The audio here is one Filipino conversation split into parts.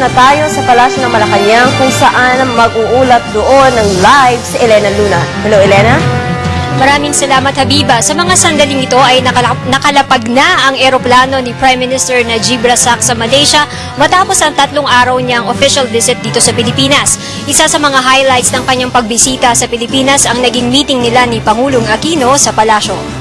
na tayo sa Palasyo ng Malacanang kung saan mag-uulat doon ng live si Elena Luna. Hello, Elena? Maraming salamat Habiba. Sa mga sandaling ito ay nakala- nakalapag na ang eroplano ni Prime Minister Najib Razak sa Malaysia matapos ang tatlong araw niyang official visit dito sa Pilipinas. Isa sa mga highlights ng kanyang pagbisita sa Pilipinas ang naging meeting nila ni Pangulong Aquino sa palasyo.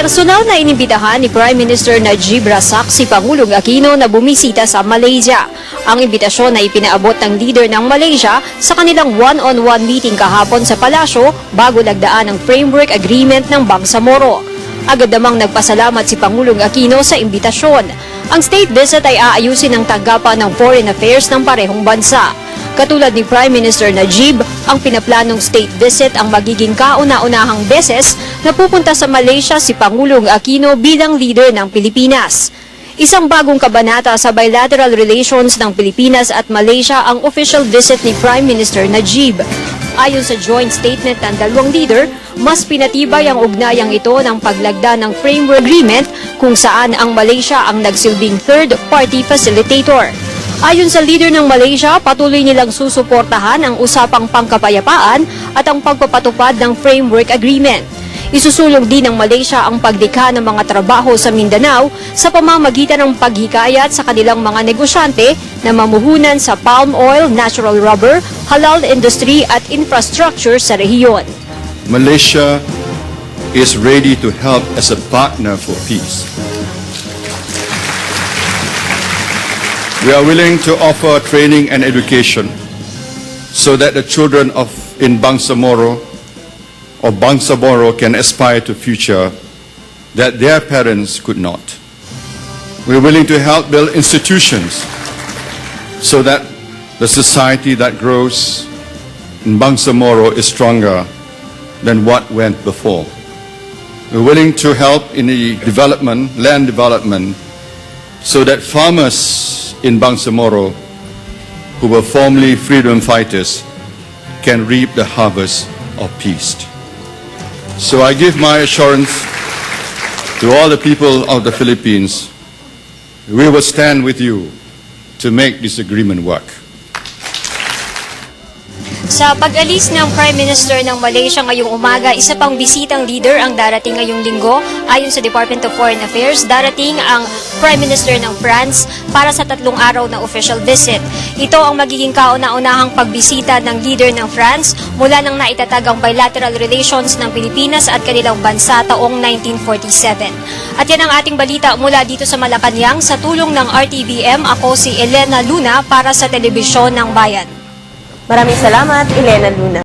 Personal na inibitahan ni Prime Minister Najib Razak si Pangulong Aquino na bumisita sa Malaysia. Ang imbitasyon ay ipinaabot ng leader ng Malaysia sa kanilang one-on-one meeting kahapon sa palasyo bago lagdaan ang framework agreement ng Bangsamoro. Agad namang nagpasalamat si Pangulong Aquino sa imbitasyon. Ang state visit ay aayusin ng tanggapan ng foreign affairs ng parehong bansa. Katulad ni Prime Minister Najib, ang pinaplanong state visit ang magiging kauna-unahang beses na pupunta sa Malaysia si Pangulong Aquino bilang leader ng Pilipinas. Isang bagong kabanata sa bilateral relations ng Pilipinas at Malaysia ang official visit ni Prime Minister Najib. Ayon sa joint statement ng dalawang leader, mas pinatibay ang ugnayang ito ng paglagda ng framework agreement kung saan ang Malaysia ang nagsilbing third-party facilitator. Ayon sa leader ng Malaysia, patuloy nilang susuportahan ang usapang pangkapayapaan at ang pagpapatupad ng framework agreement. Isusulong din ng Malaysia ang pagdika ng mga trabaho sa Mindanao sa pamamagitan ng paghikayat sa kanilang mga negosyante na mamuhunan sa palm oil, natural rubber, halal industry at infrastructure sa rehiyon. Malaysia is ready to help as a partner for peace. We are willing to offer training and education so that the children of in Bangsamoro or Bangsamoro can aspire to future that their parents could not. We're willing to help build institutions so that the society that grows in Bangsamoro is stronger than what went before. We're willing to help in the development, land development, so that farmers in Bangsamoro, who were formerly freedom fighters, can reap the harvest of peace. So I give my assurance to all the people of the Philippines, we will stand with you to make this agreement work. Sa pag-alis ng Prime Minister ng Malaysia ngayong umaga, isa pang bisitang leader ang darating ngayong linggo. Ayon sa Department of Foreign Affairs, darating ang Prime Minister ng France para sa tatlong araw na official visit. Ito ang magiging kauna-unahang pagbisita ng leader ng France mula nang naitatag ang bilateral relations ng Pilipinas at kanilang bansa taong 1947. At yan ang ating balita mula dito sa Malacanang sa tulong ng RTBM. Ako si Elena Luna para sa Telebisyon ng Bayan. Maraming salamat, Elena Luna.